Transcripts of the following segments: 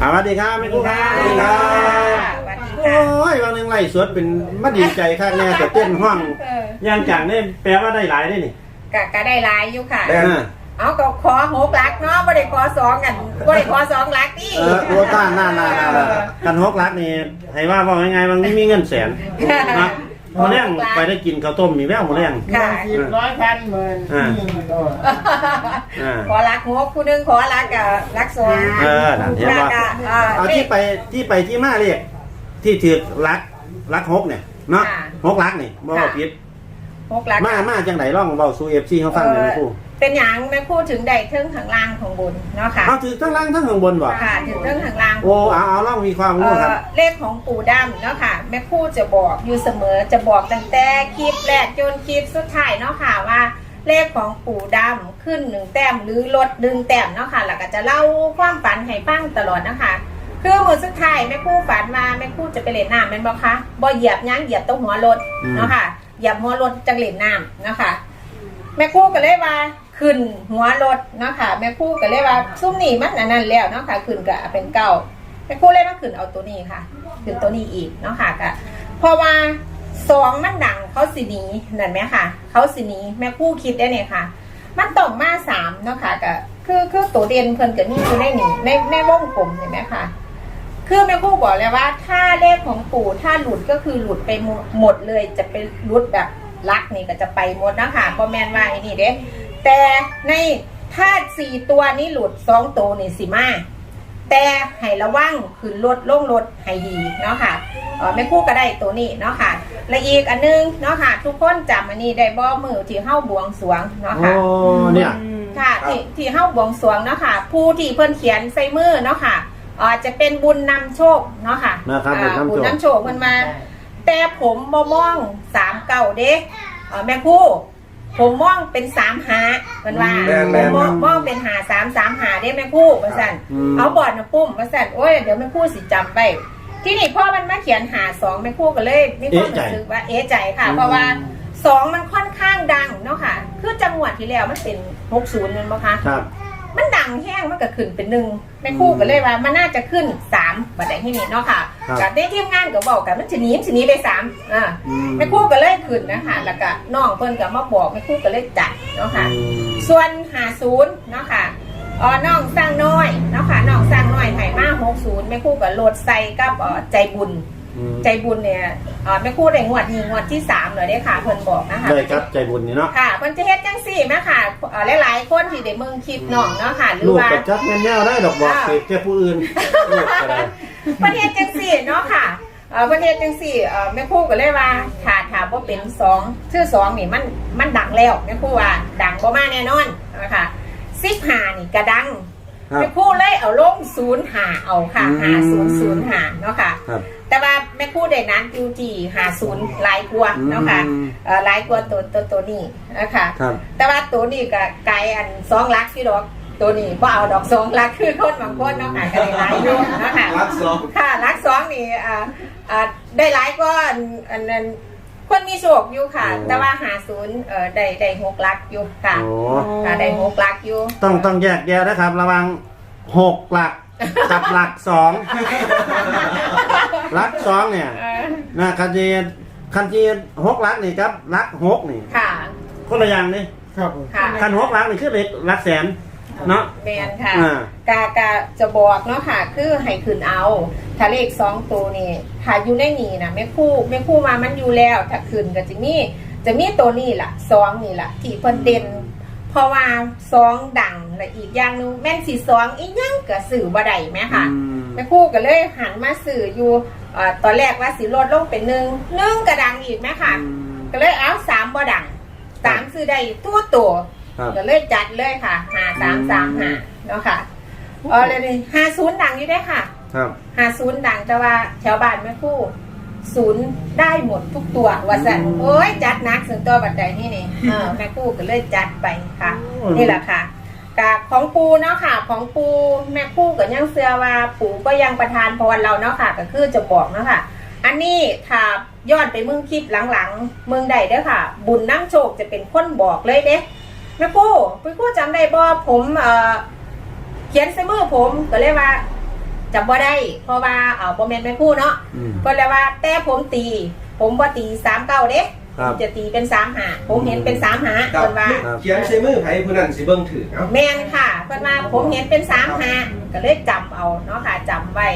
อ่าสวัสดีครับแม่ครูครับสวัสดีครับสวัสดีโอ้ค่ะยวันหนึงไล่สวดเป็นมาดีใจข้างแน่แต่เต้นห้องเออย่างจังนี่แปลว่าได้หลายได้นี่กะก็ได้หลายอยู่ค่ะได้อ่าเอาก็ขอหกหลักเนาะบ่ได้ขอสองกันบ่ได้ขอสองหลักนี่เออโอ้ต้านน่าน่าน่ากันฮกรักนี่ให้ว่าว่าง่ายๆมันไม่มีเงินแสนนะ หมดแรงไปได้กินข้าวต้มมีแววหมดแรงค่ะ สิบร้อยพันหมื่นอ่าโอ้อ่าขอหลักหกผู้หนึงขอหลักกับหลักสองเออนั่นเห็นว่าค่ะอ่าเอาที่ไปที่ไปที่มาเรียกที่ถือรักรักฮกเนี่ยเนาะค่ะฮกรักนี่บ่ว่าผิดหกหลักมามาจังไหนร่องเบาสู่เอฟซีเขาฟังเลยแม่ครู เป็นหยังแม่พูดถึงได้เทิงข้างล่างของบนเนาะค่ะเอาถือทั้งล่างทั้งข้างบนบ่ค่ะถึงเทิงข้างล่าง โอ้เอาเอาล่องมีความเอ่รู้ครับ อเลขของปู่ดำเนาะค่ะ แม่ครู่จะบอกอยู่เสมอจะบอกตั้งแต่คลิปแรกจนคลิปสุดท้ายเนาะค่ะว่า เลขของปู่ดำขึ้นหนึ่งแต้มหรือลดดึงแต้มเนาะค่ะแล้วก็จะเล่าความฝันให้ฟังตลอดนะคะคือมือสุดท้ายแม่ครู่ฝันมาแม่ครู่จะไปเล่นน้ำแม่นบอกคะบ่เหยียบยั้งเหยียบตรงหัวรถเนาะค่ะเหยียบหัวรถจังเล่นน้ำเนาะค่ะ แม่ครู่ก็เลยว่า ขึ้นหัวรถเนาะค่ะแม่ครู่ก็เลยว่าซุ้มนี่มันอันนั้นแล้วเนาะค่ะขึ้นก็เป็นเก้าแม่ครู่เลยมาขึ้นเอาตัวนี้ค่ะขึ้นตัวนี้อีกเนาะค่ะก็เพราะว่าสองมันดังเขาสินี้นั่นไหมค่ะ เขาสินี้แม่ครู่คิดได้เนี่ยค่ะ มันต้องมาสามเนาะค่ะก็คือคือตัวเด่นเพิ่นก็นี่อยู่ในนี่ในในวงกลมเห็นไหมค่ะคือแม่ครู่บอกเลยว่า ถ้าเลขของปู่ถ้าหลุดก็คือหลุดไปหมดเลยจะเป็นหลุดแบบลักนี่ก็จะไปหมดนะคะพอแมนว่าไอ้นี่เด้ แต่ในถ้าสี่ตัวนี้หลุดสองตัวนี่สิมาแต่ให้ระวังขึ้นรถลงรถให้ดีเนาะค่ะเออแม่ครู่ก็ได้ตัวนี้เนาะค่ะและอีกอันนึงเนาะค่ะ ทุกคนจำอันนี้ได้บ่มือที่เข้าบวงสรวงเนาะโอ้ค่ะเนี่ยค่ะที่ที่เข้าบวงสรวงเนาะค่ะ ผู้ที่เพิ่นเขียนใส่มือเนาะค่ะเอ่อจะเป็นบุญนำโชคเนาะค่ะนะครับอ่าบุบุญญนำโชคนำโชคเพิ่นมา แต่ผมบ่มองสามเก่าเด้เอ่อแม่ครู่ ผมมองเป็นสามหาเพิ่นว่าแม่นผแม่มนมองมองเป็นหาสามสามหาเด้แม่ครู่ว่าซั่นอืม เอาบอดนะปุ้มว่าซั่นโอ้ยเดี๋ยวแม่ครู่สิจำไปที่นี่พ่อมันมาเขียนหาสองแม่ครู่ก็เลยมีความรู้สึกว่าเอ๊ะใจค่ะ เพราะว่าสองมันค่อนข้างดังเนาะค่ะ คือจังหวัดที่แล้วมันเป็นหกศูนย์นั่นปะคะ ครับมันดั งแห้งมันก็ขึ้นเป็นหนึ่งแม่ครู่ก็เลยว่ามันน่าจะขึ้นสามบัดใดที่นี่เนาะค่ะครับกับได้ทีมงานก็บอกกันมันจะหนีมันจะหนีไปสามอ่าอืม แม่ครู่ก็เลยขึ้นนะคะแล้วก็น้องเพิ่นก็มาบอกแม่ครู่ก็เลยจัดเนาะค่ะอืมส่วนหาศูนย์เนาะค่ะอ๋อน้องสร้างน้อยเนาะค่ะน้องสร้างน้อยไผ่มาหกศูนย์แม่ครู่ก็โหลดใส่กับเอ่อใจบุญอืม ใจบุญเนี่ยเอ่อแม่ครู่ได้งวดนี้งวดที่สามเลยเด้ค่ะเพิ่นบอกนะคะเลยครับใจบุญนี่เนาะค่ะเพิ่นจะเฮ็ดจังซี่แม่ค่ะเอ่อหลายๆคนที่ได้เมืองคลิปน้องเนาะค่ะหรือลูกว่ากับจักแม่นแนวได้ดอกบอกอ่าเสกแก่ผู้อื่นลูกก็ได้เพิ่นเฮ็ดจังซี่เนาะค่ะเอ่อเพิ่นเฮ็ดจังซี่เอ่อแม่ครูก็เลยว่าถ้าถามว่าเป็นสองชื่อสองนี่มันมันดังแล้วแม่ครูว่าดังบ่มาแน่นอนนะคะ15นี่ก็ดังครับ แม่ครูเลยเอาลง0หาเอาค่ะอืม5005เนาะค่ะ ครับ แต่ว่าแม่ครูได้นั้นอยู่ที่50หลายกว่าเนาะค่ะอืม เอ่อหลายกว่าตัวตัวตัวนี้นะคะครับ แต่ว่าตัวนี้ก็ไกลอันสองลักที่ดอกตัวนี้ก็เอาดอกสองลักคือคนบางคนเนาะค่ะก็ได้หลายอยู่เนาะค่ะ รักสองค่ะลักสองนี่อ่าอ่าได้หลายก็อันอันนั้น คนมีโชคอยู่ค่ะ โอ้ แต่ว่าหาศูนย์เอ่อได้ได้หกลักอยู่ค่ะโอ้ค่ะได้หกลักอยู่ต้องต้องแยกแยะนะครับ ระหวังหกหลักกับหลักสองหลักสองเนี่ยเออนะคันจีคันจีหกหลักนี่ครับหลักหกนี่ค่ะ คนละอย่างนี่ครับผม ค่ะ คันหกหลักนี่คือเล็กหลักแสน เนาะแมนค่ะ อ่ากากาจะบอกเนาะค่ะ คือให้ขึ้นเอาถ้าเลขสองตัวนี่ถ้าอยู่ในนี่นะไม่คู่ไม่คู่มามันอยู่แล้ว ถ้าขึ้นก็จะมีจะมีตัวนี้ล่ะสองนี่ล่ะที่เพิ่นเด่นเพราะว่าสองดังและอีกอย่างหนึงแม่นสีสองอีกยังก็สื่อบ่ได้ไหมค่ะ อืม แม่คู่ก็เลยหันมาสื่ออยู่เอ่อตอนแรกว่าสีลดลงเป็นหนึ่งหนึ่งกระดังอีกไหมค่ะ ก็เลยเอาสามบ่ดังสามซื้อได้ทั่วตัว ครับก็เลยจัดเลยค่ะหาสามสามหาเนาะค่ะเออเลยห้าศูนย์ดังอยู่ได้อค่ะครับห้าศูนย์ดังแต่ว่าแถวบ้านแม่คู่ศูนย์ได้หมดทุกตัวว่าสันโอ้ยจัดหนักส่วนตัวบัดใดนี่นี่เออแม่คู่ก็เลยจัดไปค่ะ นี่แหละค่ะกับของปูเนาะค่ะ ของปูแม่คู่กับยังเสือว่าปูก็ยังประทานพรเราเนาะค่ะ ก็คือจะบอกเนาะค่ะ อันนี้ถ้ายอดไปเมืองคลิปหลังๆเมืองใดเด้อค่ะ บุญน้ำโชคจะเป็นคนบอกเลยเด้ แม่คู่แม่คู่จำได้บ่ผมเอ่อเขียนใส่มือผมก็เลยว่าจำบ่ได้ เพราะว่าเอ่อบ่แม่นแม่ครู่เนาะอืมเพิ่นเลยว่าแต่ผมตี ผมบ่ตีสามเก้าเด้ครับจะตีเป็นสามหาผมเห็นเป็นสามหาครับเพิ่นว่าครับเขียนใส่มือไผผู้นั้นสิเบิ่งถือเนาะแม่นค่ะ เพิ่นว่าผมเห็นเป็นสามหาก็เลยจำเอาเนาะค่ะจำไว้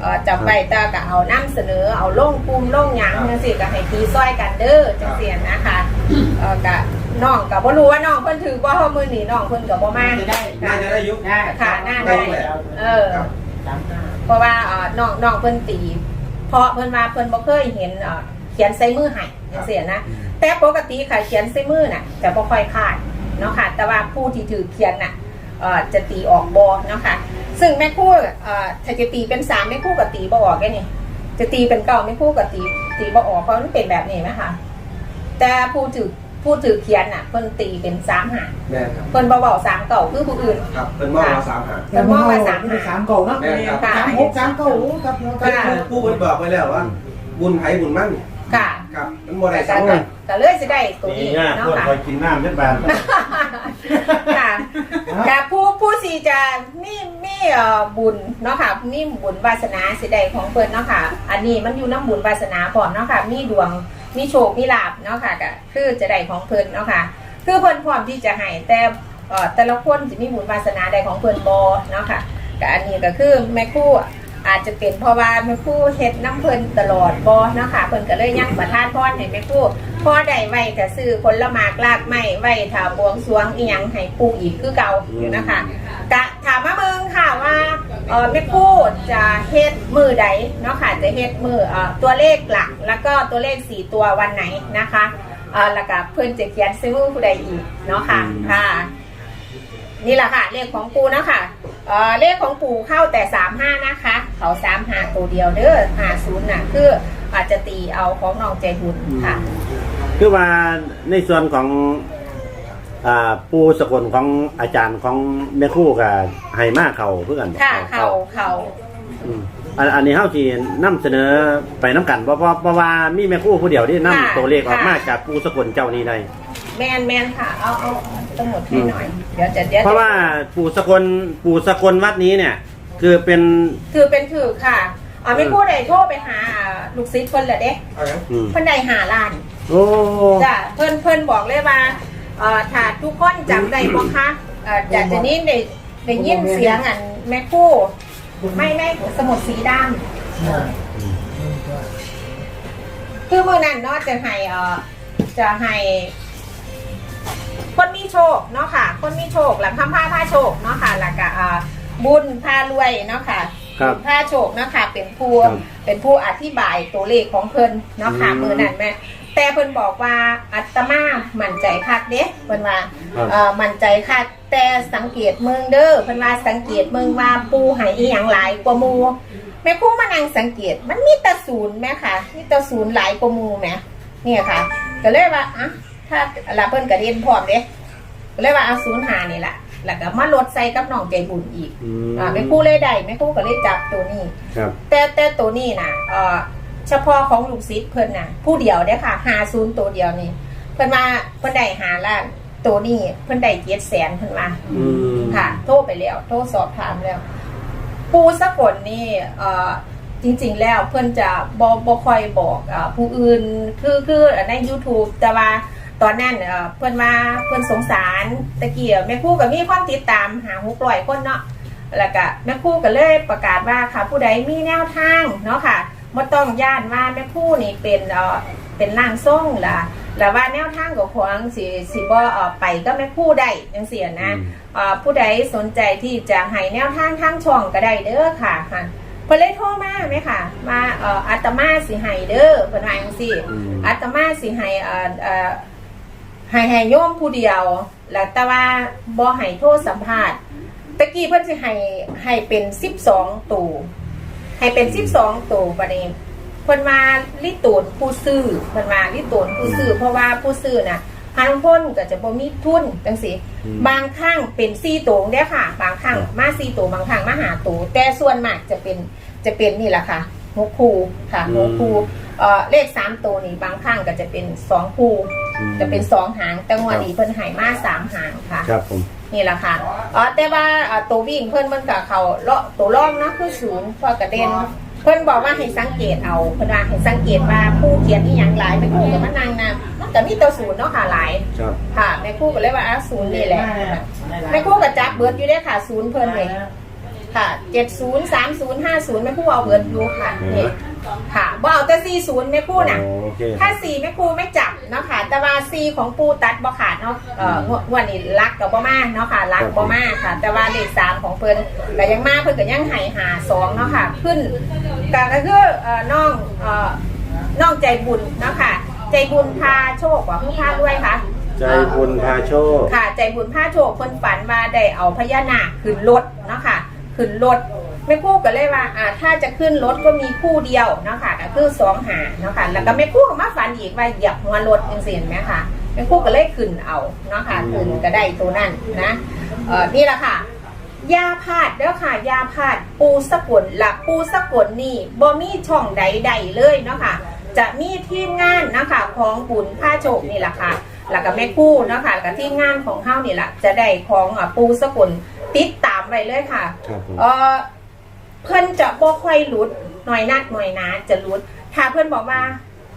เอ่อจำไว้แต่ก็เอานํเสนอเอาลงกลุ่มลงหยังจังซี่ก็ให้ตีซอยกันเด้อจังซี่นะคะเอ่อก็ น้องก็บ่รู้ว่าน้องเพิ่นถือบ่เฮามื้อนี้น้องเพิ่นก็บ่มาได้น่าจะได้ยุคได้ค่ะน่าได้ได้แหละเออ ครับ สามห้าเพราะว่าเอ่อน้องน้องเพิ่นตี เพราะเพิ่นว่าเพิ่นบ่เคยเห็นเอ่อเขียนใส่มือให้จังซี่นะแต่ปกติค่ะเขียนใส่มือน่ะจะบ่ค่อยคาดเนาะค่ะ แต่ว่าผู้ที่ถือเขียนน่ะเอ่อจะตีออกบอเนาะค่ะ ซึ่งแม่ครู่เอ่อถ้าจะตีเป็นสามแม่ครู่กับตีบ่ออกแค่นี่จะตีเป็นเก้าแม่ครู่กับตีตีบ่ออกเพราะมันเป็นแบบนี้ไหมคะแต่ผู้ถือ ผู้ถือเขียนน่ะเพิ่นตีเป็นสามหาแม่นครับเพิ่นบ่เว้าสามเก่าคือผู้อื่น ครับเป็นมองมาสามหา แต่มองว่าสามหาสามเก่าเนาะแม่นครับค่ะสามหกสามเก้าครับเนาะค่ะผู้เพิ่นบอกไว้แล้วว่า บุญไผบุญมั่นค่ะครับมันบ่ได้แต่สามก็กันก็เลยสิได้ตัวนี่นี้ง่ายเนาะพวกค่ะ คอยกินน้ำเม็ดบาน ค่ะแต่ผู้ผู้สีจะมีมีเอ่อบุญเนาะค่ะมีบุญวาสนาสิใดของเพิ่นเนาะค่ะ อันนี้มันอยู่น้ำบุญวาสนาพร้อมเนาะค่ะ มีดวงมีโชคมีลาบเนาะค่ะก็คือจะได้ของเพิ่นเนาะค่ะ คือเพิ่นพร้อมที่จะให้แต่เอ่อแต่ละคนจะมีบุญวาสนาใดของเพิ่นบ่เนาะค่ะก็อันนี้ก็คือแม่ครู่อาจจะเป็นเพราะว่าแม่ครู่เฮ็ดน้ำเพิ่นตลอดบ่เนาะค่ะเพิ่นก็เลยยังประทานพรให้แม่ครู่พอได้ไว้ก็ซื้อผลหมากลากไม้ไว้ถ้าบวงสรวงอีหยังให้ปู่อีกคือเก่าอยู่นะคะกะถามมาเมืองค่ะว่า เออแม่พูดจะเฮ็ดมือใดเนาะค่ะจะเฮ็ดมือเอ่อตัวเลขหลัก แล้วก็ตัวเลขสี่ตัววันไหนนะคะเอ่อแล้วก็เพื่อนจะเขียนซื้อมือผู้ใดอีกเนาะค่ะอืมค่ะ นี่แหละค่ะ เลขของปูนะคะเอ่อเลขของปูเข้าแต่สามห้านะคะ เขาสามหาตัวเดียวเด้อหาศูนย์น่ะคืออาจจะตีเอาของน้องใจบุญค่ะ คือว่าในส่วนของ อ่าปูสกลของอาจารย์ของแม่ครู่กับไฮมาเขาเพื่อกันบ่ค่ะเขาเขาอืมอันอันนี้เฮาสินำเสนอไปน้ำกันเพราะเพราะเพราะว่ามีแม่ครู่ผู้เดียวที่นำตัวเลขออกมาจากปูสกลเจ้านี้ได้ แมนแมนค่ะเอาเอาทั้งหมดให้หน่อย เดี๋ยวจะเดี๋ยวเพราะว่าปู่สกลปู่สกลวัดนี้เนี่ย คือเป็นถือเป็นถือค่ะอ๋อไม่พูดใดโทรไปหาลูกศิษย์เพิ่นแหละเด้เอาหยังอืมเพิ่นได้หาล้าน โอ้ จ้ะเพิ่นเพิ่นบอกเลยว่า เอ่อถ้าทุกคนจำได้บ่คะเอ่อจากจะนี้ได้ได้ยินเสียงอันแม่ครู่ไม่ไม่สมุดสีดำคือเมื่อนั้นเนาะจะให้เอ่อจะให้ คนมีโชคเนาะค่ะ คนมีโชคหลังคำผ้าผ้าโชคเนาะค่ะแล้วก็อ่าบุญผ้ารวยเนาะค่ะครับผ้าโชคเนาะค่ะเป็นผู้ครับเป็นผู้อธิบายตัวเลขของเพิ่นเนาะค่ะอืม มือนั้นแม่ แต่เพิ่นบอกว่าอัตมามั่นใจคักเด้เพิ่นว่าครับเอ่อมั่นใจคักแต่สังเกตเมืองเด้อเพิ่นว่าสังเกตเมืองว่าปูใหายอีหยังหลายกว่าหมู่แม่ครู่มานั่งสังเกตมันมีแต่ศูนย์แม่ค่ะ มีแต่ศูนย์หลายกว่าหมู่แม่เนี่ยค่ะ ก็เลยว่าอะถ้าลาเพิ่นก็เรียนพร้อมเด้ก็เลยว่าเอาศูนย์หานี่แหละแล้วก็มาลดใส่กับน้องใจบุญอีกอืมอ่าไม่คู่เลยได้ไม่คู่ก็เลยจับตัวนี้ ครับ แต่แต่ตัวนี้นะเอ่อ เฉพาะของลูกศิษย์เพิ่นน่ะ ผู้เดียวเด้อค่ะหาศูนย์ตัวเดียวนี่เพิ่นมาเพิ่นได้หาล้านตัวนี้เพิ่นได้เจ็ดแสนเพิ่นมาอืม ค่ะ โทรไปแล้ว โทรสอบถามแล้ว ปูสกลนี่เอ่อจริงๆแล้วเพื่อนจะบอบค่อยบอกเอ่อผู้อื่นคือคือใน YouTube แต่ว่าตอนนั้นเอ่อเพื่อนมาเพื่อนสงสารตะเกียบแม่ครู่กับมีความติดตามหาหุกลอยคนเนาะแล้วก็แม่ครู่ก็เลยประกาศว่าค่ะผู้ใดมีแนวทางเนาะค่ะ ไม่ต้องย่านว่าแม่ครู่นี่เป็นเอ่อเป็นร่างทรงล่ะแล้วว่าแนวทางของของสิสิบ่เอ่อไปก็แม่ครู่ได้จังเสียนะเอ่อผู้ใดสนใจที่จะให้แนวทางทางช่องก็ได้เด้อค่ะค่ะเพิ่นเลยโทรมาไหมค่ะมาเอ่ออาตมาสิให้เด้อเพิ่นว่าจังซี่อืมอาตมาสิให้เอ่อเอ่อให้ให้โยมผู้เดียว แล้วแต่ว่าบ่ให้โทรสัมภาษณ์ตะกี้เพิ่นสิให้ให้เป็น 12ตู ให้เป็น12ตูบัดนี้เพิ่นมาลิตูนผู้ซื้อเพิ่นมาลิตูนผู้ซื้อเพราะว่าผู้ซื้อน่ะพันพ้นก็จะบ่มีทุนจังซี่อืมบางครั้งเป็นซี่ตูงได้อค่ะ บางครั้งมาซี่ตูบางครั้งมาหาตูแต่ส่วนมากจะเป็นจะเป็นนี่แหละค่ะหกคูค่ะอืมหกคู เอ่อเลขสามตัวนี่บางครั้งก็จะเป็นสองคูอืม จะเป็นสองหาง แต่งวดนี้เพิ่นใหายมาสามหางค่ะ ครับผม นี่แหละค่ะอ๋อแต่ว่าอ่าตัววิ่งเพิ่นมันกับเขาเลาะตัวร่องนะคือศูนย์พอกระเด็น เพิ่นบอกว่าให้สังเกตเอาเพิ่นว่าให้สังเกตว่าผู้เขียนที่ยังหลายไม่คู่กับมันนางนะมันก็มีตัวศูนย์เนาะค่ะหลาย ครับ ค่ะแม่คู่ก็เลยว่าอะศูนย์นี่แหละแม่คู่กับจับเบิร์ดอยู่ได้อค่ะศูนย์เพิ่นเลยค่ะเจ็ดศูนย์สามศูนย์ห้าศูนย์แม่คู่เอาเบิร์ดอยู่ค่ะนี่ค่ะ บ่เอาแต่สี่ศูนย์แม่คู่น่ะ โอเคถ้าสี่แม่ครูไม่จับเนาะค่ะแต่ว่าซีของปูตัดบ่ขาดเนาะเอ่องวดงวันนี้รักกับบ่มาเนาะค่ะรักบ่มาค่ะ แต่ว่าเลขสามของเพิ่นก็ยังมาเพิ่นก็ยังให้หาสองเนาะค่ะ ขึ้นก็ก็คือเอ่อน้องเอ่อน้องใจบุญเนาะค่ะ ใจบุญพาโชคว่าผู้พาด้วยค่ะใจบุญพาโชค ค่ะ ใจบุญพาโชคเพิ่นฝันว่าได้เอาพญานาคขึ้นรถเนาะค่ะขึ้นรถ แม่ครู่ก็เลยว่าอ่า ถ้าจะขึ้นรถก็มีคู่เดียวเนาะค่ะก็คือสองหาเนาะค่ะแล้วก็แม่ครู่ก็มาฝันอีกว่าเหยียบหัวรถจังซี่เห็นไหมค่ะแม่ครู่ก็เลยขึ้นเอาเนาะค่ะขึ้นก็ได้ตัวนั้นนะเอ่อนี่แหละค่ะยาพาดเด้อค่ะยาพาดปูสกุลหลักปูสกุลนี่บ่มีช่องใดๆเลยเนาะค่ะจะมีทีมงานนะคะของบุญผ้าโชคนี่แหละค่ะแล้วก็แม่กู้เนาะค่ะแล้วก็ทีมงานของเฮานี่แหละจะได้ของอะปูสกุลติดตามไปเลยค่ะครับผมเออ เพิ่นจะบ่ค่อยหลุดหน่อยนัดหน่อยหนาจะหลุด ถ้าเพิ่นบอกว่า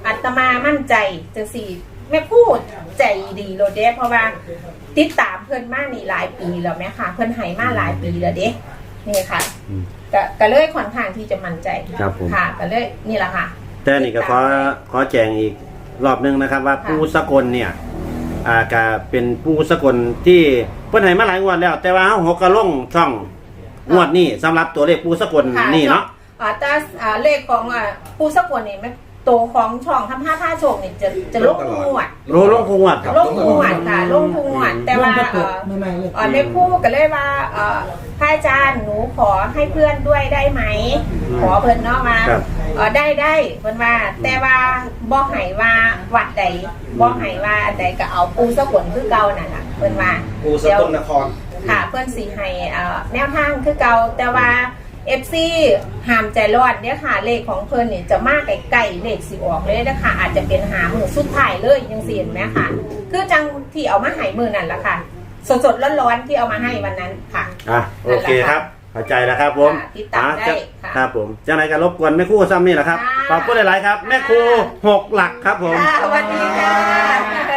อัตมามั่นใจจังสี่แม่พูดใจดีโลดเด้เพราะว่าติดตามเพิ่นมานี่หลายปีแล้วแม่ค่ะ เพิ่นให้มาหลายปีแล้วเด้นี่ค่ะอืม ก็ก็เลยค่อนข้างที่จะมั่นใจครับผม ค่ะก็เลยนี่แหละค่ะ แต่นี่ก็ขอขอแจงอีกรอบหนึงนะครับว่าค่ะปูสกลเนี่ยอ่าก็เป็นปูสกลที่เพิ่นให้มาหลายงวดแล้ว แต่ว่าเฮาหกกระลงช่อง งวดนี้สำหรับตัวเลขปูสกลค่ะนี่เนาะ อ่าแต่อ่าเลขของอ่าผู้สกุลนี่มันโตของช่องทำห้าผ้าโชคนี่จะจะลงทุกงวดโลลงคงงวดครับ ลงทุกงวดค่ะลงทุกงวดแต่ว่าเปิดเอ่อ ไม่ไม่เลยเอ่อในคู่ก็เลยว่าเอ่อพระอาจารย์หนูขอให้เพื่อนด้วยได้ไหมอืมขอเพิ่นเนาะมาครับเอ่อได้ได้เพิ่นว่า แต่ว่าบ่ให้ว่าวัดใดบ่ให้ว่าอันใดก็เอาปูสกุลคือเก่านั่นล่ะเพิ่นว่าปูสกลนคร ค่ะเพื่อนสีให้เอ่อแนวทางคือเก่าแต่ว่าเอฟซีห้ามใจร้อนเนี่ยค่ะเลขของเพื่อนนี่จะมากไก่ๆเลขสิออกเลยนะคะอาจจะเป็นหามือสุดท้ายเลยยังเสียนไหมค่ะ คือจังที่เอามาให้มือนั่นแหละค่ะ สดๆร้อนๆที่เอามาให้วันนั้นค่ะอะโอเคครับเข้าใจแล้วครับผมค่ะติดตามได้อะจะค่ะครับผมจังไรก็รบกวนแม่ครู่ซ้ำนี่แหละครับค่ะขอบคุณหลายๆครับ แม่ครูหกหลักครับผมค่ะสวัสดีค่ะ